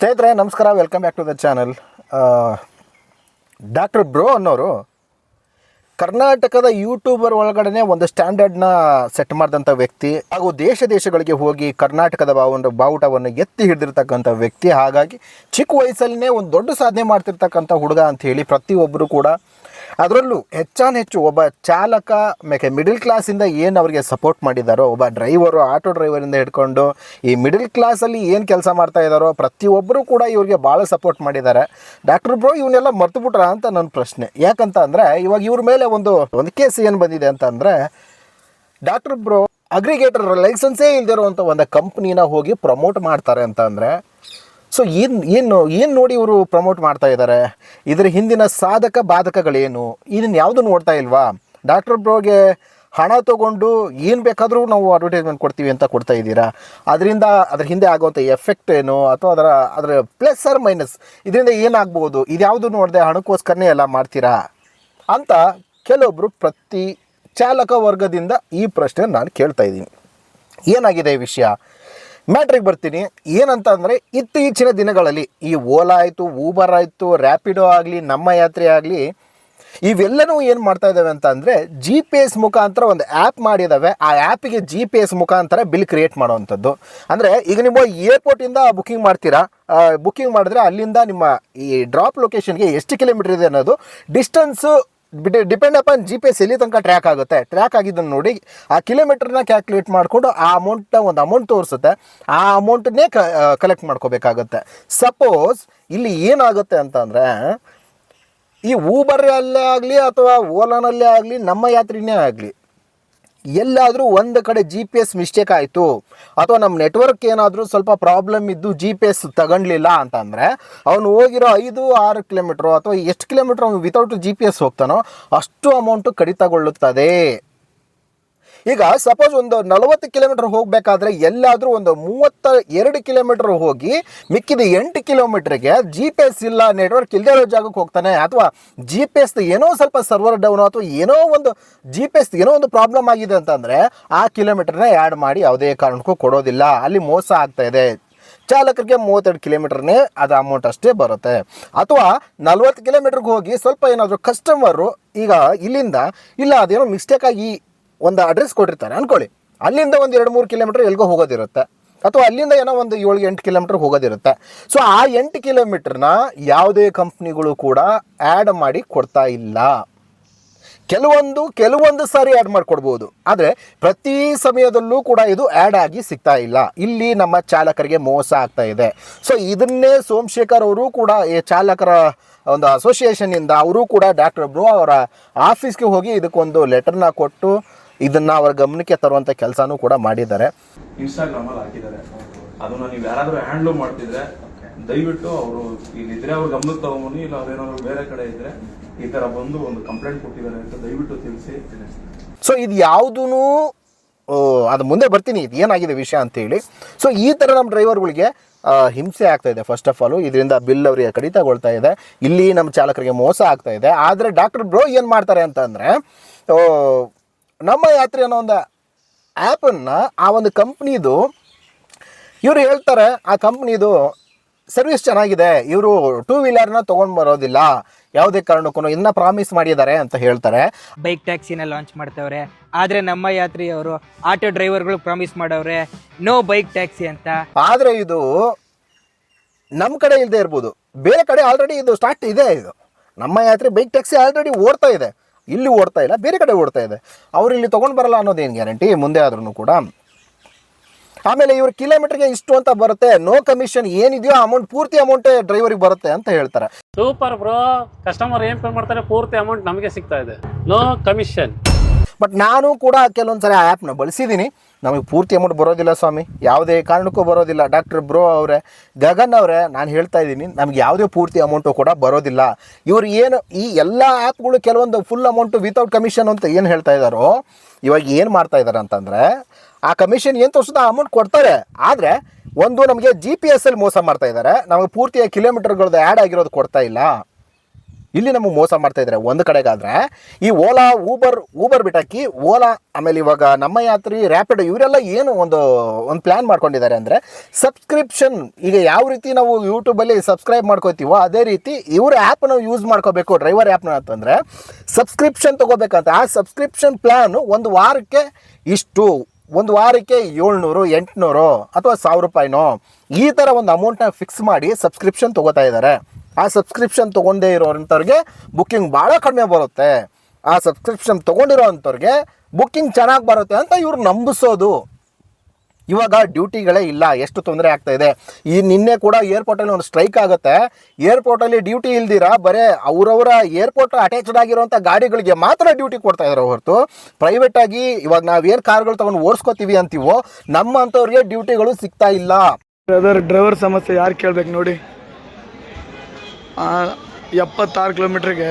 ಸ್ನೇಹಿತರೆ ನಮಸ್ಕಾರ. Welcome back to the channel doctor bro ಅನ್ನೋರು ಕರ್ನಾಟಕದ ಯೂಟ್ಯೂಬರ್ ಒಳಗಡೆ ಒಂದು ಸ್ಟ್ಯಾಂಡರ್ಡ್ನ ಸೆಟ್ ಮಾಡಿದಂಥ ವ್ಯಕ್ತಿ ಹಾಗೂ ದೇಶ ದೇಶಗಳಿಗೆ ಹೋಗಿ ಕರ್ನಾಟಕದ ಒಂದು ಬಾವುಟವನ್ನು ಎತ್ತಿ ಹಿಡಿದಿರ್ತಕ್ಕಂಥ ವ್ಯಕ್ತಿ. ಹಾಗಾಗಿ ಚಿಕ್ಕ ವಯಸ್ಸಲ್ಲೇ ಒಂದು ದೊಡ್ಡ ಸಾಧನೆ ಮಾಡ್ತಿರ್ತಕ್ಕಂಥ ಹುಡುಗ ಅಂತ ಹೇಳಿ ಪ್ರತಿಯೊಬ್ಬರು ಕೂಡ ಅದರಲ್ಲೂ ಹೆಚ್ಚಾನ್ ಹೆಚ್ಚು ಒಬ್ಬ ಚಾಲಕ, ಮೇಕೆ ಮಿಡಿಲ್ ಕ್ಲಾಸಿಂದ ಏನು ಅವರಿಗೆ ಸಪೋರ್ಟ್ ಮಾಡಿದ್ದಾರೋ ಒಬ್ಬ ಡ್ರೈವರು ಆಟೋ ಡ್ರೈವರಿಂದ ಹಿಡ್ಕೊಂಡು ಈ ಮಿಡಿಲ್ ಕ್ಲಾಸಲ್ಲಿ ಏನು ಕೆಲಸ ಮಾಡ್ತಾ ಇದ್ದಾರೋ ಪ್ರತಿಯೊಬ್ಬರು ಕೂಡ ಇವರಿಗೆ ಭಾಳ ಸಪೋರ್ಟ್ ಮಾಡಿದ್ದಾರೆ ಡಾಕ್ಟರ್ ಬ್ರೋ ಇವನ್ನೆಲ್ಲ ಮರ್ತು ಬಿಟ್ರ ಅಂತ ನನ್ನ ಪ್ರಶ್ನೆ. ಯಾಕಂತ ಅಂದರೆ ಇವಾಗ ಇವ್ರ ಮೇಲೆ ಒಂದು ಒಂದು ಕೇಸ್ ಏನು ಬಂದಿದೆ ಅಂತ ಅಂದರೆ ಡಾಕ್ಟರ್ ಬ್ರೋ ಅಗ್ರಿಗೇಟರ್ ಲೈಸೆನ್ಸೇ ಇಲ್ದಿರುವಂಥ ಒಂದು ಕಂಪ್ನಿನ ಹೋಗಿ ಪ್ರಮೋಟ್ ಮಾಡ್ತಾರೆ ಅಂತ ಅಂದರೆ ಸೊ ಏನು ಏನು ಏನು ನೋಡಿ ಇವರು ಪ್ರಮೋಟ್ ಮಾಡ್ತಾ ಇದ್ದಾರೆ ಇದರ ಹಿಂದಿನ ಸಾಧಕ ಬಾಧಕಗಳೇನು? ಇದನ್ನು ಯಾವುದು ನೋಡ್ತಾ ಇಲ್ವಾ? ಡಾಕ್ಟರ್ ಬ್ರೋಗೆ ಹಣ ತೊಗೊಂಡು ಏನು ಬೇಕಾದರೂ ನಾವು ಅಡ್ವರ್ಟೈಸ್ಮೆಂಟ್ ಕೊಡ್ತೀವಿ ಅಂತ ಕೊಡ್ತಾ ಇದ್ದೀರಾ? ಅದರಿಂದ, ಅದ್ರ ಹಿಂದೆ ಆಗುವಂಥ ಎಫೆಕ್ಟ್ ಏನು? ಅಥವಾ ಅದರ ಅದರ ಪ್ಲಸ್ ಆರ್ ಮೈನಸ್ ಇದರಿಂದ ಏನಾಗ್ಬೋದು? ಇದ್ಯಾವುದು ನೋಡದೆ ಹಣಕ್ಕೋಸ್ಕರನೇ ಎಲ್ಲ ಮಾಡ್ತೀರಾ? ಅಂತ ಕೆಲವೊಬ್ಬರು ಪ್ರತಿ ಚಾಲಕ ವರ್ಗದಿಂದ ಈ ಪ್ರಶ್ನೆ ನಾನು ಕೇಳ್ತಾ ಇದ್ದೀನಿ. ಏನಾಗಿದೆ ಈ ವಿಷಯ? ಮ್ಯಾಟ್ರಿಗೆ ಬರ್ತೀನಿ. ಏನಂತ ಅಂದರೆ ಇತ್ತೀಚಿನ ದಿನಗಳಲ್ಲಿ ಈ ಓಲಾ ಆಯಿತು, ಊಬರ್ ಆಯಿತು, ರ್ಯಾಪಿಡೋ ಆಗಲಿ, ನಮ್ಮ ಯಾತ್ರೆ ಆಗಲಿ, ಇವೆಲ್ಲನೂ ಏನು ಮಾಡ್ತಾ ಇದ್ದಾವೆ ಅಂತ ಅಂದರೆ ಜಿ ಪಿ ಎಸ್ ಮುಖಾಂತರ ಒಂದು ಆ್ಯಪ್ ಮಾಡಿದ್ದಾವೆ ಆ ಆ್ಯಪಿಗೆ ಜಿ ಪಿ ಎಸ್ ಮುಖಾಂತರ ಬಿಲ್ ಕ್ರಿಯೇಟ್ ಮಾಡುವಂಥದ್ದು. ಅಂದರೆ, ಈಗ ನೀವು ಏರ್ಪೋರ್ಟಿಂದ ಬುಕ್ಕಿಂಗ್ ಮಾಡ್ತೀರಾ? ಬುಕ್ಕಿಂಗ್ ಮಾಡಿದ್ರೆ ಅಲ್ಲಿಂದ ನಿಮ್ಮ ಈ ಡ್ರಾಪ್ ಲೊಕೇಶನ್ಗೆ ಎಷ್ಟು ಕಿಲೋಮೀಟರ್ ಇದೆ ಅನ್ನೋದು distance depend upon G P S ಎಲ್ಲಿ ತನಕ ಟ್ರ್ಯಾಕ್ ಆಗುತ್ತೆ. ಟ್ರ್ಯಾಕ್ ಆಗಿದ್ದನ್ನು ನೋಡಿ, ಆ ಕಿಲೋಮೀಟರ್ನ ಕ್ಯಾಲ್ಕುಲೇಟ್ ಮಾಡಿಕೊಂಡು ಆ ಅಮೌಂಟ್ನ ಒಂದು ಅಮೌಂಟ್ ತೋರಿಸುತ್ತೆ. ಆ ಅಮೌಂಟನ್ನೇ ಕಲೆಕ್ಟ್ ಮಾಡ್ಕೋಬೇಕಾಗುತ್ತೆ. ಸಪೋಸ್ ಇಲ್ಲಿ ಏನಾಗುತ್ತೆ ಅಂತಂದರೆ, ಈ ಊಬರಲ್ಲೇ ಆಗಲಿ ಅಥವಾ ಓಲಾನಲ್ಲೇ ಆಗಲಿ, ನಮ್ಮ ಯಾತ್ರಿನೇ ಆಗಲಿ ಎಲ್ಲಾದರೂ ಒಂದು ಕಡೆ ಜಿ ಪಿ ಎಸ್ ಮಿಸ್ಟೇಕ್ ಆಯಿತು, ಅಥವಾ ನಮ್ಮ ನೆಟ್ವರ್ಕ್ ಏನಾದರೂ ಸ್ವಲ್ಪ ಪ್ರಾಬ್ಲಮ್ ಇದ್ದು ಜಿ ಪಿ ಎಸ್ ತಗೊಂಡ್ಲಿಲ್ಲ ಅಂತಂದರೆ, ಅವನು ಹೋಗಿರೋ ಐದು, ಆರು ಕಿಲೋಮೀಟ್ರು ಅಥವಾ ಎಷ್ಟು ಕಿಲೋಮೀಟ್ರ್ ಅವನು ವಿತೌಟ್ ಜಿ ಪಿ ಎಸ್ ಹೋಗ್ತಾನೋ ಅಷ್ಟು ಅಮೌಂಟು ಕಡಿತಗೊಳ್ಳುತ್ತದೆ. ಈಗ ಸಪೋಸ್ ಒಂದು ನಲವತ್ತು ಕಿಲೋಮೀಟರ್ ಹೋಗಬೇಕಾದ್ರೆ ಎಲ್ಲಾದರೂ ಒಂದು ಮೂವತ್ತ ಎರಡು ಕಿಲೋಮೀಟರ್ ಹೋಗಿ ಮಿಕ್ಕಿದ ಎಂಟು ಕಿಲೋಮೀಟರ್ಗೆ ಜಿ ಪಿ ಎಸ್ ಇಲ್ಲ ನೆಟ್ವರ್ಕ್ ಇಲ್ಲದೆ ಇರೋ ಜಾಗಕ್ಕೆ ಹೋಗ್ತಾನೆ ಅಥವಾ ಜಿ ಪಿ ಎಸ್ ಏನೋ ಸ್ವಲ್ಪ ಸರ್ವರ್ ಡೌನ್ ಅಥವಾ ಏನೋ ಒಂದು ಜಿ ಪಿ ಎಸ್ ಏನೋ ಒಂದು ಪ್ರಾಬ್ಲಮ್ ಆಗಿದೆ ಅಂತಂದರೆ ಆ ಕಿಲೋಮೀಟರ್ನ ಆ್ಯಡ್ ಮಾಡಿ ಯಾವುದೇ ಕಾರಣಕ್ಕೂ ಕೊಡೋದಿಲ್ಲ. ಅಲ್ಲಿ ಮೋಸ ಆಗ್ತಾ ಇದೆ. ಚಾಲಕರಿಗೆ ಮೂವತ್ತೆರಡು ಕಿಲೋಮೀಟರ್ನೇ ಅದು ಅಮೌಂಟ್ ಅಷ್ಟೇ ಬರುತ್ತೆ. ಅಥವಾ ನಲ್ವತ್ತು ಕಿಲೋಮೀಟ್ರಿಗೆ ಹೋಗಿ ಸ್ವಲ್ಪ ಏನಾದರೂ ಕಸ್ಟಮರು ಈಗ ಇಲ್ಲಿಂದ ಇಲ್ಲ ಅದೇನೋ ಮಿಸ್ಟೇಕ್ ಆಗಿ ಒಂದು ಅಡ್ರೆಸ್ ಕೊಟ್ಟಿರ್ತಾರೆ. ಅನ್ಕೊಳ್ಳಿ. ಅಲ್ಲಿಂದ ಒಂದು ಎರಡು ಮೂರು ಕಿಲೋಮೀಟ್ರ್ ಎಲ್ಗೋ ಹೋಗೋದಿರುತ್ತೆ. ಅಥವಾ ಅಲ್ಲಿಂದ ಏನೋ ಒಂದು ಏಳು ಎಂಟು ಕಿಲೋಮೀಟ್ರ್ ಹೋಗೋದಿರುತ್ತೆ. ಸೊ ಆ ಎಂಟು ಕಿಲೋಮೀಟ್ರನ್ನ ಯಾವುದೇ ಕಂಪ್ನಿಗಳು ಕೂಡ ಆ್ಯಡ್ ಮಾಡಿ ಕೊಡ್ತಾ ಇಲ್ಲ. ಕೆಲವೊಂದು ಕೆಲವೊಂದು ಸಾರಿ ಆ್ಯಡ್ ಮಾಡಿಕೊಡ್ಬೋದು. ಆದರೆ, ಪ್ರತಿ ಸಮಯದಲ್ಲೂ ಕೂಡ ಇದು ಆ್ಯಡ್ ಆಗಿ ಸಿಗ್ತಾ ಇಲ್ಲ. ಇಲ್ಲಿ ನಮ್ಮ ಚಾಲಕರಿಗೆ ಮೋಸ ಆಗ್ತಾ ಇದೆ. ಸೊ ಇದನ್ನೇ ಸೋಮಶೇಖರ್ ಅವರು ಕೂಡ, ಈ ಚಾಲಕರ ಒಂದು ಅಸೋಸಿಯೇಷನ್ನಿಂದ ಅವರು ಕೂಡ ಡಾಕ್ಟರ್ ಬ್ರೋ ಅವರ ಆಫೀಸ್ಗೆ ಹೋಗಿ ಇದಕ್ಕೊಂದು ಲೆಟರ್ನ ಕೊಟ್ಟು ಇದನ್ನು ಅವರ ಗಮನಕ್ಕೆ ತರುವಂಥ ಕೆಲಸನೂ ಕೂಡ ಮಾಡಿದ್ದಾರೆ. ಇನ್ಸ್ಟಾಗ್ರಾಮ್ ಅಲ್ಲಿ ಹಾಕಿದ್ದಾರೆ ಅದನ್ನ ನೀವು ಯಾರಾದ್ರೂ ಹ್ಯಾಂಡ್ಲ್ ಮಾಡ್ತಿದ್ರೆ ದಯವಿಟ್ಟು ಅವರು ಇಲ್ಲಿದ್ರೆ ಅವ್ರ ಗಮನಕ್ಕೆ ತಗೊಂಬನ್ನಿ ಇಲ್ಲ ಅವ್ರೇನಾದ್ರು ಬೇರೆ ಕಡೆ ಇದ್ರೆ ಈ ತರ ಬಂದು ಒಂದು ಕಂಪ್ಲೇಂಟ್ ಕೊಟ್ಟಿದ್ದಾರೆ ಅಂತ ದಯವಿಟ್ಟು ತಿಳಿಸಿ. ಸೊ ಇದು ಯಾವುದೂ ಅದು ಮುಂದೆ ಬರ್ತೀನಿ ಇದು ಏನಾಗಿದೆ ವಿಷಯ ಅಂತೇಳಿ ಸೊ ಈ ಥರ ನಮ್ಮ ಡ್ರೈವರ್ಗಳಿಗೆ ಹಿಂಸೆ ಆಗ್ತಾ ಇದೆ ಫಸ್ಟ್ ಆಫ್ ಆಲು ಇದರಿಂದ ಬಿಲ್ ಅವರಿಗೆ ಕಡಿತಗೊಳ್ತಾ ಇದೆ. ಇಲ್ಲಿ ನಮ್ಮ ಚಾಲಕರಿಗೆ ಮೋಸ ಆಗ್ತಾ ಇದೆ. ಆದರೆ ಡಾಕ್ಟರ್ ಬ್ರೋ ಏನು ಮಾಡ್ತಾರೆ ಅಂತಂದರೆ ನಮ್ಮ ಯಾತ್ರೆ ಅನ್ನೋ ಒಂದು ಆ್ಯಪನ್ನು ಆ ಒಂದು ಕಂಪ್ನಿದು ಇವರು ಹೇಳ್ತಾರೆ ಆ ಕಂಪ್ನಿದು ಸರ್ವಿಸ್ ಚೆನ್ನಾಗಿದೆ ಇವರು ಟೂ ವೀಲರ್ನ ತೊಗೊಂಡು ಬರೋದಿಲ್ಲ ಯಾವುದೇ ಕಾರಣಕ್ಕೂ ಇನ್ನ ಪ್ರಾಮಿಸ್ ಮಾಡಿದ್ದಾರೆ ಅಂತ ಹೇಳ್ತಾರೆ. ಬೈಕ್ ಟ್ಯಾಕ್ಸಿನ ಲಾಂಚ್ ಮಾಡ್ತವ್ರೆ ಆದ್ರೆ ನಮ್ಮ ಯಾತ್ರಿಯವರು ಆಟೋ ಡ್ರೈವರ್ಗಳು ಪ್ರಾಮಿಸ್ ಮಾಡವ್ರೆ ನೋ ಬೈಕ್ ಟ್ಯಾಕ್ಸಿ ಅಂತ. ಆದರೆ ಇದು ನಮ್ಮ ಕಡೆ ಇಲ್ಲದೆ ಇರ್ಬೋದು ಬೇರೆ ಕಡೆ ಆಲ್ರೆಡಿ ಇದು ಸ್ಟಾರ್ಟ್ ಇದೆ ಇದು. ನಮ್ಮ ಯಾತ್ರೆ ಬೈಕ್ ಟ್ಯಾಕ್ಸಿ ಆಲ್ರೆಡಿ ಓಡ್ತಾ ಇದೆ. ಇಲ್ಲಿ ಓಡ್ತಾ ಇಲ್ಲ, ಬೇರೆ ಕಡೆ ಓಡ್ತಾ ಇದೆ. ಅವ್ರು ಇಲ್ಲಿ ತೊಗೊಂಡು ಬರಲ್ಲ ಅನ್ನೋದೇನು ಗ್ಯಾರಂಟಿ ಮುಂದೆ ಆದ್ರೂ ಕೂಡ. ಆಮೇಲೆ ಇವ್ರ ಕಿಲೋಮೀಟರ್ಗೆ ಇಷ್ಟು ಅಂತ ಬರುತ್ತೆ ನೋ ಕಮಿಷನ್ ಏನಿದೆಯೋ ಅಮೌಂಟ್ ಪೂರ್ತಿ ಅಮೌಂಟೇ ಡ್ರೈವರಿಗೆ ಬರುತ್ತೆ ಅಂತ ಹೇಳ್ತಾರೆ. ಸೂಪರ್ ಬ್ರೋ ಕಸ್ಟಮರ್ ಏನ್ ಪೇ ಮಾಡ್ತಾರೆ, ಪೂರ್ತಿ ಅಮೌಂಟ್ ನಮಗೆ ಸಿಗ್ತಾ ಇದೆ. ನೋ ಕಮಿಷನ್ ಬಟ್ ನಾನು ಕೂಡ ಕೆಲವೊಂದು ಸಲ ಆ ಆ್ಯಪ್ನ ಬಳಸಿದ್ದೀನಿ ನಮಗೆ ಪೂರ್ತಿ ಅಮೌಂಟ್ ಬರೋದಿಲ್ಲ ಸ್ವಾಮಿ. ಯಾವುದೇ ಕಾರಣಕ್ಕೂ ಬರೋದಿಲ್ಲ. ಡಾಕ್ಟರ್ ಬ್ರೋ ಅವರೇ, ಗಗನ್ ಅವರೇ, ನಾನು ಹೇಳ್ತಾ ಇದ್ದೀನಿ, ನಮ್ಗೆ ಯಾವುದೇ ಪೂರ್ತಿ ಅಮೌಂಟು ಕೂಡ ಬರೋದಿಲ್ಲ. ಇವರು ಏನು, ಈ ಎಲ್ಲ ಆ್ಯಪ್ಗಳು ಕೆಲವೊಂದು ಫುಲ್ ಅಮೌಂಟು ವಿತೌಟ್ ಕಮಿಷನ್ ಅಂತ ಏನು ಹೇಳ್ತಾ ಇದ್ದಾರೋ, ಇವಾಗ ಏನು ಮಾಡ್ತಾ ಇದ್ದಾರೆ ಅಂತಂದರೆ, ಆ ಕಮಿಷನ್ ಏನು ತೋರಿಸುತ್ತೆ ಅಮೌಂಟ್ ಕೊಡ್ತಾರೆ. ಆದರೆ, ಒಂದು ನಮಗೆ ಜಿ ಪಿ ಎಸ್ ಅಲ್ಲಿ ಮೋಸ ಮಾಡ್ತಾ ಇದ್ದಾರೆ ನಮಗೆ ಪೂರ್ತಿಯಾಗಿ ಕಿಲೋಮೀಟರ್ಗಳದ್ದು ಆ್ಯಡ್ ಆಗಿರೋದು ಕೊಡ್ತಾ ಇಲ್ಲ. ಇಲ್ಲಿ ನಮಗೆ ಮೋಸ ಮಾಡ್ತಾ ಇದ್ದಾರೆ. ಒಂದು ಕಡೆಗಾದ್ರೆ, ಈ ಓಲಾ ಊಬರ್ ಊಬರ್ ಬಿಟ್ಟಾಕಿ ಓಲಾ, ಆಮೇಲೆ ಇವಾಗ ನಮ್ಮ ಯಾತ್ರಿ ರ್ಯಾಪಿಡ್ ಇವರೆಲ್ಲ ಏನು ಒಂದು ಒಂದು ಪ್ಲ್ಯಾನ್ ಮಾಡ್ಕೊಂಡಿದ್ದಾರೆ ಅಂದರೆ ಸಬ್ಸ್ಕ್ರಿಪ್ಷನ್ ಈಗ ಯಾವ ರೀತಿ ನಾವು ಯೂಟ್ಯೂಬಲ್ಲಿ ಸಬ್ಸ್ಕ್ರೈಬ್ ಮಾಡ್ಕೋತೀವೋ ಅದೇ ರೀತಿ ಇವ್ರ ನಾವು ಯೂಸ್ ಮಾಡ್ಕೋಬೇಕು ಡ್ರೈವರ್ ಆ್ಯಪ್ನ ಅಂತಂದರೆ ಸಬ್ಸ್ಕ್ರಿಪ್ಷನ್ ತೊಗೋಬೇಕಂತ. ಆ ಸಬ್ಸ್ಕ್ರಿಪ್ಷನ್ ಪ್ಲ್ಯಾನು ಒಂದು ವಾರಕ್ಕೆ ಇಷ್ಟು, ಒಂದು ವಾರಕ್ಕೆ ಏಳ್ನೂರು, ಎಂಟುನೂರು ಅಥವಾ ಸಾವಿರ ರೂಪಾಯಿನೋ ಈ ಥರ ಒಂದು ಅಮೌಂಟ್ನ ಫಿಕ್ಸ್ ಮಾಡಿ ಸಬ್ಸ್ಕ್ರಿಪ್ಷನ್ ತೊಗೋತಾ ಇದ್ದಾರೆ. ಆ ಸಬ್ಸ್ಕ್ರಿಪ್ಷನ್ ತೊಗೊಂಡೇ ಇರೋವಂಥವ್ರಿಗೆ ಬುಕ್ಕಿಂಗ್ ಭಾಳ ಕಡಿಮೆ ಬರುತ್ತೆ. ಆ ಸಬ್ಸ್ಕ್ರಿಪ್ಷನ್ ತೊಗೊಂಡಿರೋ ಅಂಥವ್ರಿಗೆ ಬುಕ್ಕಿಂಗ್ ಚೆನ್ನಾಗಿ ಬರುತ್ತೆ ಅಂತ ಇವ್ರು ನಂಬಿಸೋದು. ಇವಾಗ ಡ್ಯೂಟಿಗಳೇ ಇಲ್ಲ, ಎಷ್ಟು ತೊಂದರೆ ಆಗ್ತಾ ಇದೆ. ಈ ನಿನ್ನೆ ಕೂಡ ಏರ್ಪೋರ್ಟಲ್ಲಿ ಒಂದು ಸ್ಟ್ರೈಕ್ ಆಗುತ್ತೆ. ಏರ್ಪೋರ್ಟಲ್ಲಿ ಡ್ಯೂಟಿ ಇಲ್ದಿರ? ಬರೇ ಅವರವರ ಏರ್ಪೋರ್ಟ್ ಅಟ್ಯಾಚ್ಡ್ ಆಗಿರುವಂಥ ಗಾಡಿಗಳಿಗೆ ಮಾತ್ರ ಡ್ಯೂಟಿ ಕೊಡ್ತಾ ಇದ್ದಾರೆ ಹೊರತು. ಪ್ರೈವೇಟಾಗಿ ಇವಾಗ ನಾವು ಏನು ಕಾರ್ಗಳು ತೊಗೊಂಡು ಓಡಿಸ್ಕೋತೀವಿ ಅಂತೀವೋ ನಮ್ಮ ಅಂಥವ್ರಿಗೆ ಡ್ಯೂಟಿಗಳು ಸಿಗ್ತಾ ಇಲ್ಲ. ಡ್ರೈವರ್ ಸಮಸ್ಯೆ ಯಾರು ಕೇಳ್ಬೇಕು ನೋಡಿ. ಎಪ್ಪತ್ತಾರು ಕಿಲೋಮೀಟ್ರಿಗೆ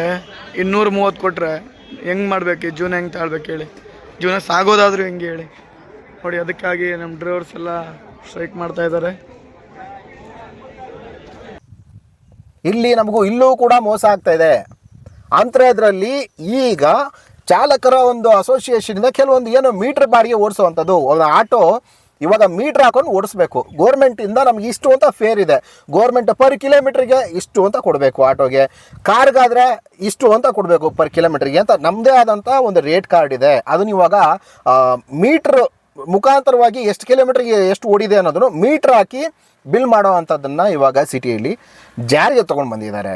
ಇನ್ನೂರ ಮೂವತ್ತು ಕೊಟ್ಟರೆ ಹೆಂಗೆ ಮಾಡ್ಬೇಕು? ಜೀವನ ಹೆಂಗೆ ತಾಳ್ಬೇಕು ಹೇಳಿ. ಜೀವನ ಸಾಗೋದಾದರೂ ಹೆಂಗೆ ಹೇಳಿ. ನೋಡಿ, ಅದಕ್ಕಾಗಿ ನಮ್ಮ ಡ್ರೈವರ್ಸ್ ಎಲ್ಲ ಸ್ಟ್ರೈಕ್ ಮಾಡ್ತಾ ಇದ್ದಾರೆ. ಇಲ್ಲಿ ನಮಗೂ ಇಲ್ಲೂ ಕೂಡ ಮೋಸ ಆಗ್ತಾ ಇದೆ. ಅಂಥದ್ರಲ್ಲಿ ಈಗ ಚಾಲಕರ ಒಂದು ಅಸೋಸಿಯೇಷನಿಂದ ಕೆಲವೊಂದು ಏನು ಮೀಟ್ರ್ ಬಾರಿಗೆ ಓಡಿಸುವಂಥದ್ದು. ಒಂದು ಆಟೋ ಇವಾಗ ಮೀಟ್ರ್ ಹಾಕೊಂಡು ಓಡಿಸ್ಬೇಕು. ಗೋರ್ಮೆಂಟಿಂದ ನಮ್ಗೆ ಇಷ್ಟು ಅಂತ ಫೇರ್ ಇದೆ. ಗೋರ್ಮೆಂಟ್ ಪರ್ ಕಿಲೋಮೀಟ್ರಿಗೆ ಇಷ್ಟು ಅಂತ ಕೊಡಬೇಕು ಆಟೋಗೆ. ಕಾರ್ಗಾದರೆ ಇಷ್ಟು ಅಂತ ಕೊಡಬೇಕು ಪರ್ ಕಿಲೋಮೀಟ್ರಿಗೆ ಅಂತ. ನಮ್ಮದೇ ಆದಂಥ ಒಂದು ರೇಟ್ ಕಾರ್ಡ್ ಇದೆ. ಅದನ್ನ ಇವಾಗ ಮೀಟ್ರ್ ಮುಖಾಂತರವಾಗಿ ಎಷ್ಟು ಕಿಲೋಮೀಟ್ರಿಗೆ ಎಷ್ಟು ಓಡಿದೆ ಅನ್ನೋದನ್ನು ಮೀಟ್ರ್ ಹಾಕಿ ಬಿಲ್ ಮಾಡೋ ಅಂಥದ್ದನ್ನು ಇವಾಗ ಸಿಟಿಯಲ್ಲಿ ಜಾರಿಗೆ ತೊಗೊಂಡು ಬಂದಿದ್ದಾರೆ.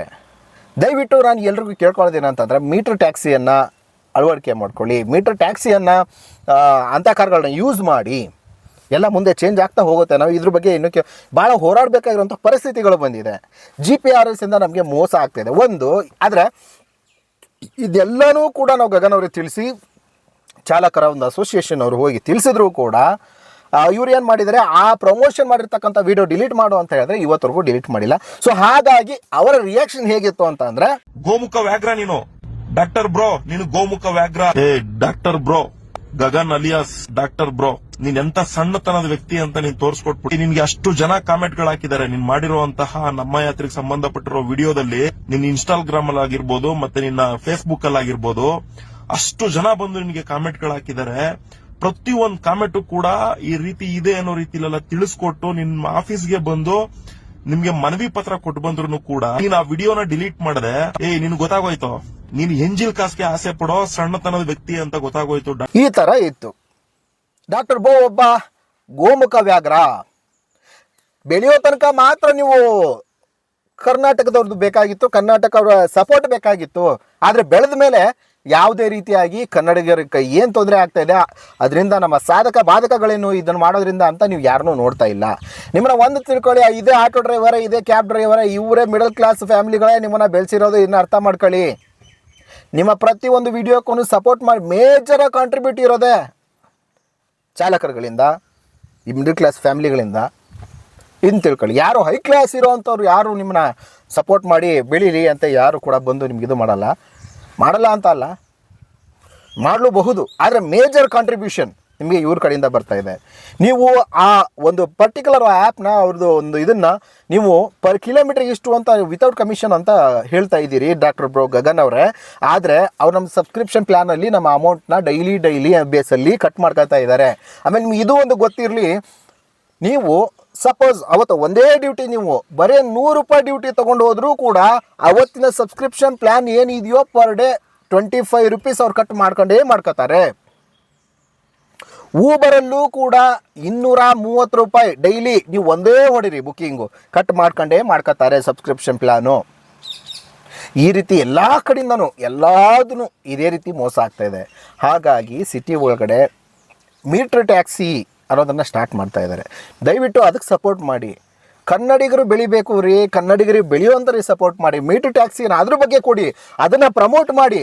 ದಯವಿಟ್ಟು ನಾನು ಎಲ್ರಿಗೂ ಕೇಳ್ಕೊಳ್ಳೋದೇನಂತಂದರೆ ಮೀಟ್ರ್ ಟ್ಯಾಕ್ಸಿಯನ್ನು ಅಳವಡಿಕೆ ಮಾಡ್ಕೊಳ್ಳಿ. ಮೀಟ್ರ್ ಟ್ಯಾಕ್ಸಿಯನ್ನು ಅಂಥ ಕಾರ್ಗಳನ್ನ ಯೂಸ್ ಮಾಡಿ. ಎಲ್ಲ ಮುಂದೆ ಚೇಂಜ್ ಆಗ್ತಾ ಹೋಗುತ್ತೆ. ನಾವು ಇದ್ರ ಬಗ್ಗೆ ಇನ್ನೂ ಕೆ ಭಾಳ ಹೋರಾಡಬೇಕಾಗಿರುವಂಥ ಪರಿಸ್ಥಿತಿಗಳು ಬಂದಿದೆ. ಜಿ ಪಿ ಆರ್ ಎಸ್ಸಿಂದ ನಮಗೆ ಮೋಸ ಆಗ್ತಿದೆ. ಒಂದು ಆದರೆ ಇದೆಲ್ಲನೂ ಕೂಡ ನಾವು ಗಗನ್ ಅವ್ರಿಗೆ ತಿಳಿಸಿ ಚಾಲಕರ ಒಂದು ಅಸೋಸಿಯೇಷನ್ ಅವರು ಹೋಗಿ ತಿಳಿಸಿದ್ರು ಕೂಡ ಇವ್ರು ಏನು ಮಾಡಿದರೆ ಆ ಪ್ರಮೋಷನ್ ಮಾಡಿರ್ತಕ್ಕಂಥ ವಿಡಿಯೋ ಡಿಲೀಟ್ ಮಾಡು ಅಂತ ಹೇಳಿದ್ರೆ ಇವತ್ತರೆಗೂ ಡಿಲೀಟ್ ಮಾಡಿಲ್ಲ. ಸೊ ಹಾಗಾಗಿ ಅವರ ರಿಯಾಕ್ಷನ್ ಹೇಗಿತ್ತು ಅಂತ ಅಂದ್ರೆ ಗೋಮುಖ ವ್ಯಾಘ್ರ ನೀನು. ಡಾಕ್ಟರ್ ಬ್ರೋ ನೀನು ಗೋಮುಖ ವ್ಯಾಘ್ರ. ಏ doctor bro Gagan alias doctor bro ನೀನ್ ಎಂತ ಸಣ್ಣತನದ ವ್ಯಕ್ತಿ ಅಂತ ನೀನ್ ತೋರಿಸ್ಕೊಟ್ಬಿಟ್ಟು ನಿನ್ಗೆ ಅಷ್ಟು ಜನ ಕಾಮೆಂಟ್ಗಳು ಹಾಕಿದ್ದಾರೆ ನೀನ್ ಮಾಡಿರುವಂತಹ ನಮ್ಮ ಯಾತ್ರೆಗೆ ಸಂಬಂಧಪಟ್ಟಿರೋ ವಿಡಿಯೋದಲ್ಲಿ ನಿನ್ ಇನ್ಸ್ಟಾಗ್ರಾಮ್ ಅಲ್ಲಿ ಆಗಿರ್ಬೋದು ಮತ್ತೆ ನಿನ್ನ ಫೇಸ್ಬುಕ್ ಅಲ್ಲಿ ಆಗಿರ್ಬೋದು ಅಷ್ಟು ಜನ ಬಂದು ನಿನ್ಗೆ ಕಾಮೆಂಟ್ಗಳು ಹಾಕಿದ್ದಾರೆ ಪ್ರತಿ ಒಂದ್ ಕಾಮೆಂಟ್ ಕೂಡ ಈ ರೀತಿ ಇದೆ ಅನ್ನೋ ರೀತಿಲೆಲ್ಲ ತಿಳಿಸ್ಕೊಟ್ಟು ನಿಮ್ ಆಫೀಸ್ಗೆ ಬಂದು ನಿಮ್ಗೆ ಮನವಿ ಪತ್ರ ಕೊಟ್ಟು ಬಂದ್ರು ಕೂಡ ನೀನ್ ಆ ವಿಡಿಯೋನ ಡಿಲೀಟ್ ಮಾಡದೆ. ಏ ನಿನ್ ಗೊತ್ತಾಗೋಯ್ತು? ನೀನ್ ಎಂಜಿಲ್ ಕಾಸ್ಗೆ ಆಸೆ ಪಡೋ ಸಣ್ಣತನದ ವ್ಯಕ್ತಿ ಅಂತ ಗೊತ್ತಾಗೋಯ್ತು ಈ ತರ ಇತ್ತು. ಡಾಕ್ಟರ್ ಬೋ ಒಬ್ಬ ಗೋಮುಖ ವ್ಯಾಘ್ರ. ಬೆಳೆಯೋ ತನಕ ಮಾತ್ರ ನೀವು ಕರ್ನಾಟಕದವ್ರದ್ದು ಬೇಕಾಗಿತ್ತು ಕರ್ನಾಟಕ ಅವರ ಸಪೋರ್ಟ್ ಬೇಕಾಗಿತ್ತು. ಆದರೆ ಬೆಳೆದ ಮೇಲೆ ಯಾವುದೇ ರೀತಿಯಾಗಿ ಕನ್ನಡಿಗರಿಗೆ ಏನು ತೊಂದರೆ ಆಗ್ತಾ ಇದೆ, ಅದರಿಂದ ನಮ್ಮ ಸಾಧಕ ಬಾಧಕಗಳೇನು ಇದನ್ನು ಮಾಡೋದ್ರಿಂದ ಅಂತ ನೀವು ಯಾರನ್ನೂ ನೋಡ್ತಾ ಇಲ್ಲ. ನಿಮ್ಮನ್ನ ಒಂದು ತಿಳ್ಕೊಳ್ಳಿ ಇದೇ ಆಟೋ ಡ್ರೈವರೇ, ಇದೇ ಕ್ಯಾಬ್ ಡ್ರೈವರೇ, ಇವರೇ ಮಿಡಲ್ ಕ್ಲಾಸ್ ಫ್ಯಾಮಿಲಿಗಳೇ ನಿಮ್ಮನ್ನು ಬೆಳೆಸಿರೋದು ಇನ್ನು ಅರ್ಥ ಮಾಡ್ಕೊಳ್ಳಿ. ನಿಮ್ಮ ಪ್ರತಿಯೊಂದು ವಿಡಿಯೋಕ್ಕೂ ಸಪೋರ್ಟ್ ಮಾಡಿ ಮೇಜರ್ ಕಾಂಟ್ರಿಬ್ಯೂಟ್ ಇರೋದೇ. ಚಾಲಕರುಗಳಿಂದ, ಈ ಮಿಡಲ್ ಕ್ಲಾಸ್ ಫ್ಯಾಮಿಲಿಗಳಿಂದ ಇನ್ನು ತಿಳ್ಕೊಳ್ಳಿ. ಯಾರು ಹೈ ಕ್ಲಾಸ್ ಇರೋವಂಥವ್ರು ಯಾರು ನಿಮ್ಮನ್ನ ಸಪೋರ್ಟ್ ಮಾಡಿ ಬೆಳೀರಿ ಅಂತ ಯಾರು ಕೂಡ ಬಂದು ನಿಮ್ಗೆ ಇದು ಮಾಡಲ್ಲ. ಮಾಡಲ್ಲ ಅಂತ ಅಲ್ಲ. ಮಾಡಲೂಬಹುದು. ಆದರೆ ಮೇಜರ್ ಕಾಂಟ್ರಿಬ್ಯೂಷನ್ ನಿಮಗೆ ಇವ್ರ ಕಡೆಯಿಂದ ಬರ್ತಾ ಇದೆ. ನೀವು ಆ ಒಂದು ಪರ್ಟಿಕ್ಯುಲರ್ ಆ್ಯಪ್ನ ಅವ್ರದ್ದು ಒಂದು ಇದನ್ನು ನೀವು ಪರ್ ಕಿಲೋಮೀಟರ್ ಇಷ್ಟು ಅಂತ ವಿತೌಟ್ ಕಮಿಷನ್ ಅಂತ ಹೇಳ್ತಾ ಇದ್ದೀರಿ ಡಾಕ್ಟರ್ ಬ್ರೋ ಗಗನ್ ಅವರೇ. ಆದರೆ ಅವ್ರು ನಮ್ಮ ಸಬ್ಸ್ಕ್ರಿಪ್ಷನ್ ಪ್ಲ್ಯಾನಲ್ಲಿ ನಮ್ಮ ಅಮೌಂಟ್ನ ಡೈಲಿ ಡೈಲಿ ಬೇಸಲ್ಲಿ ಕಟ್ ಮಾಡ್ಕೊಳ್ತಾ ಇದ್ದಾರೆ. ಆಮೇಲೆ ನಿಮ್ಗೆ ಇದು ಒಂದು ಗೊತ್ತಿರಲಿ, ನೀವು ಸಪೋಸ್ ಅವತ್ತು ಒಂದೇ ಡ್ಯೂಟಿ ನೀವು, ಬರೀ ನೂರು ರೂಪಾಯಿ ಡ್ಯೂಟಿ ತೊಗೊಂಡು ಹೋದರೂ ಕೂಡ ಅವತ್ತಿನ ಸಬ್ಸ್ಕ್ರಿಪ್ಷನ್ ಪ್ಲ್ಯಾನ್ ಏನಿದೆಯೋ per day twenty five rupees ಅವ್ರು ಕಟ್ ಮಾಡ್ಕೊಂಡೇ ಮಾಡ್ಕೋತಾರೆ. ಊಬರಲ್ಲೂ ಕೂಡ ಇನ್ನೂರ ಮೂವತ್ತು ರೂಪಾಯಿ ಡೈಲಿ ನೀವು ಒಂದೇ ಹೊಡಿರಿ ಬುಕ್ಕಿಂಗು ಕಟ್ ಮಾಡ್ಕೊಂಡೇ ಮಾಡ್ಕೋತಾರೆ ಸಬ್ಸ್ಕ್ರಿಪ್ಷನ್ ಪ್ಲಾನು ಈ ರೀತಿ ಎಲ್ಲ ಕಡೆಯಿಂದನೂ ಎಲ್ಲದೂ ಇದೇ ರೀತಿ ಮೋಸ ಆಗ್ತಾ ಇದೆ. ಹಾಗಾಗಿ ಸಿಟಿ ಒಳಗಡೆ ಮೀಟ್ರ್ ಟ್ಯಾಕ್ಸಿ ಅನ್ನೋದನ್ನು ಸ್ಟಾರ್ಟ್ ಮಾಡ್ತಾ ಇದ್ದಾರೆ. ದಯವಿಟ್ಟು ಅದಕ್ಕೆ ಸಪೋರ್ಟ್ ಮಾಡಿ. ಕನ್ನಡಿಗರು ಬೆಳಿಬೇಕು ರೀ, ಕನ್ನಡಿಗರಿಗೆ ಬೆಳೆಯುವಂಥವ್ರಿಗೆ ಸಪೋರ್ಟ್ ಮಾಡಿ. ಮೀಟ್ರ್ ಟ್ಯಾಕ್ಸಿನ ಅದ್ರ ಬಗ್ಗೆ ಕೊಡಿ, ಅದನ್ನು ಪ್ರಮೋಟ್ ಮಾಡಿ.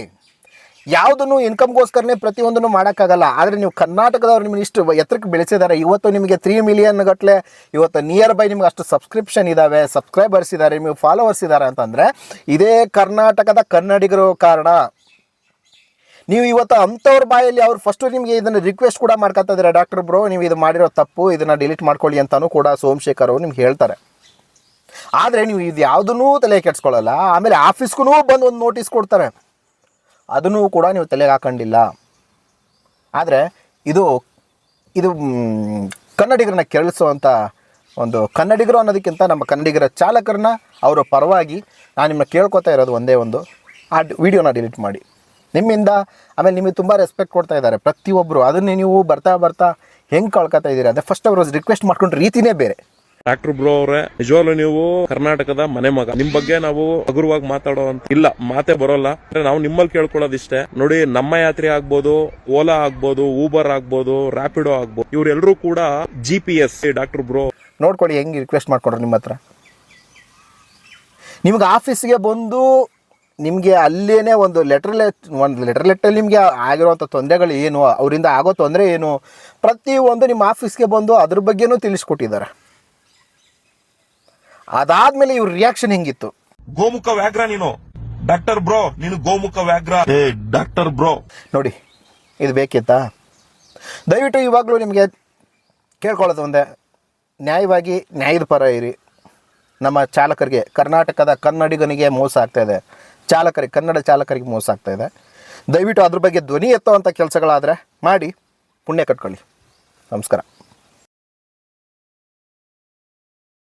ಯಾವುದನ್ನು ಇನ್ಕಮ್ಗೋಸ್ಕರನೇ ಪ್ರತಿಯೊಂದನ್ನು ಮಾಡೋಕ್ಕಾಗಲ್ಲ. ಆದರೆ ನೀವು ಕರ್ನಾಟಕದವ್ರು ನಿಮ್ಗೆ ಇಷ್ಟು ಎತ್ತರಕ್ಕೆ ಬೆಳೆಸಿದ್ದಾರೆ ಇವತ್ತು ನಿಮಗೆ ತ್ರೀ ಮಿಲಿಯನ್ ಗಟ್ಟಲೆ ಇವತ್ತು ನಿಯರ್ ಬೈ ನಿಮ್ಗೆ ಅಷ್ಟು ಸಬ್ಸ್ಕ್ರಿಪ್ಷನ್ ಇದ್ದಾವೆ ಸಬ್ಸ್ಕ್ರೈಬರ್ಸ್ ಇದ್ದಾರೆ ನಿಮಗೆ ಫಾಲೋವರ್ಸ್ ಇದ್ದಾರೆ ಅಂತಂದರೆ ಇದೇ ಕರ್ನಾಟಕದ ಕನ್ನಡಿಗರು ಕಾರಣ. ನೀವು ಇವತ್ತು ಅಂಥವ್ರ ಬಾಯಲ್ಲಿ ಅವ್ರು ಫಸ್ಟು ನಿಮಗೆ ಇದನ್ನು ರಿಕ್ವೆಸ್ಟ್ ಕೂಡ ಮಾಡ್ಕೊತಾ ಇದ್ದಾರೆ ಡಾಕ್ಟರ್ ಬ್ರೋ ನೀವು ಇದು ಮಾಡಿರೋ ತಪ್ಪು, ಇದನ್ನು ಡಿಲೀಟ್ ಮಾಡ್ಕೊಳ್ಳಿ ಅಂತಲೂ ಕೂಡ ಸೋಮಶೇಖರ್ ಅವರು ನಿಮ್ಗೆ ಹೇಳ್ತಾರೆ. ಆದರೆ ನೀವು ಇದು ಯಾವುದನ್ನೂ ತಲೆ ಕೆಡ್ಸ್ಕೊಳ್ಳಲ್ಲ. ಆಮೇಲೆ ಆಫೀಸ್ಗೂ ಬಂದು ಒಂದು ನೋಟಿಸ್ ಕೊಡ್ತಾರೆ. ಅದನ್ನು ಕೂಡ ನೀವು ತಲೆಗೆ ಹಾಕೊಂಡಿಲ್ಲ. ಆದರೆ ಇದು ಇದು ಕನ್ನಡಿಗರನ್ನ ಕೆರಳಿಸುವಂಥ ಒಂದು ಕನ್ನಡಿಗರು ಅನ್ನೋದಕ್ಕಿಂತ ನಮ್ಮ ಕನ್ನಡಿಗರ ಚಾಲಕರನ್ನ ಅವರ ಪರವಾಗಿ ನಾನು ನಿಮ್ಮನ್ನ ಕೇಳ್ಕೊತಾ ಇರೋದು ಒಂದೇ ಒಂದು. ಆ ವಿಡಿಯೋನ ಡಿಲೀಟ್ ಮಾಡಿ. ನಿಮ್ಮಿಂದ, ಆಮೇಲೆ ನಿಮಗೆ ತುಂಬ ರೆಸ್ಪೆಕ್ಟ್ ಕೊಡ್ತಾ ಇದ್ದಾರೆ ಪ್ರತಿಯೊಬ್ಬರು ಅದನ್ನೇ ನೀವು ಬರ್ತಾ ಬರ್ತಾ ಹೆಂಗೆ ಕಳ್ಕೊತಾ ಇದ್ದೀರಾ ಅಂದರೆ ಫಸ್ಟ್ ಅವರು ರಿಕ್ವೆಸ್ಟ್ ಮಾಡ್ಕೊಂಡು ರೀತಿನೇ ಬೇರೆ. ಡಾಕ್ಟರ್ ಬ್ರೋ ಅವರೇ, ನಿಜವಾಗ್ಲೂ ನೀವು ಕರ್ನಾಟಕದ ಮನೆ ಮಗ. ನಿಮ್ ಬಗ್ಗೆ ನಾವು ಹಗುರವಾಗಿ ಮಾತಾಡೋ ಅಂತ ಇಲ್ಲ, ಮಾತೇ ಬರೋಲ್ಲ. ನಾವು ನಿಮ್ಮಲ್ಲಿ ಕೇಳ್ಕೊಳ್ಳೋದಿಷ್ಟೇ. ನೋಡಿ, ನಮ್ಮ ಯಾತ್ರೆ ಆಗ್ಬೋದು, ಓಲಾ ಆಗ್ಬೋದು ಊಬರ್ ಆಗ್ಬೋದು ರ್ಯಾಪಿಡೋ ಆಗ್ಬೋದು ಇವರೆಲ್ಲರೂ ಕೂಡ G P S doctor bro. ನೋಡ್ಕೊಳ್ಳಿ, ಹೆಂಗೆ ರಿಕ್ವೆಸ್ಟ್ ಮಾಡ್ಕೊಂಡ್ರು ನಿಮ್ಮ ಹತ್ರ. ನಿಮ್ಗೆ ಆಫೀಸ್ಗೆ ಬಂದು ನಿಮಗೆ ಅಲ್ಲೇನೆ ಒಂದು ಲೆಟ್ರ್ ಲೆಟ್ ಒಂದು ಲೆಟರ್ ಲೆಟ್ಟಲ್ಲಿ ನಿಮಗೆ ಆಗಿರುವಂಥ ತೊಂದರೆಗಳು ಏನು, ಅವರಿಂದ ಆಗೋ ತೊಂದರೆ ಏನು, ಪ್ರತಿಯೊಂದು ನಿಮ್ಮ ಆಫೀಸ್ಗೆ ಬಂದು ಅದ್ರ ಬಗ್ಗೆನೂ ತಿಳಿಸ್ಕೊಟ್ಟಿದ್ದಾರೆ. ಅದಾದ್ಮೇಲೆ ಇವ್ರ ರಿಯಾಕ್ಷನ್ ಹೆಂಗಿತ್ತು? ಗೋಮುಖ ವ್ಯಾಘ್ರ ನೀನು. ಡಾಕ್ಟರ್ ಬ್ರೋ ನೀನು ಗೋಮುಖ ವ್ಯಾಘ್ರ. ಏ ಡಾಕ್ಟರ್ ಬ್ರೋ ನೋಡಿ ಇದು ಬೇಕಿತ್ತಾ? ದಯವಿಟ್ಟು ಇವಾಗಲೂ ನಿಮಗೆ ಕೇಳ್ಕೊಳ್ಳೋದು ಒಂದೇ. ನ್ಯಾಯವಾಗಿ ನ್ಯಾಯದ ಪರ ಇರಿ. ನಮ್ಮ ಚಾಲಕರಿಗೆ ಕರ್ನಾಟಕದ ಕನ್ನಡಿಗನಿಗೆ ಮೋಸ ಆಗ್ತಾ ಇದೆ. ಚಾಲಕರಿಗೆ ಕನ್ನಡ ಚಾಲಕರಿಗೆ ಮೋಸ ಆಗ್ತಾ ಇದೆ. ದಯವಿಟ್ಟು ಅದ್ರ ಬಗ್ಗೆ ಧ್ವನಿ ಎತ್ತುವಂಥ ಕೆಲಸಗಳಾದರೆ ಮಾಡಿ ಪುಣ್ಯ ಕಟ್ಕೊಳ್ಳಿ. ನಮಸ್ಕಾರ.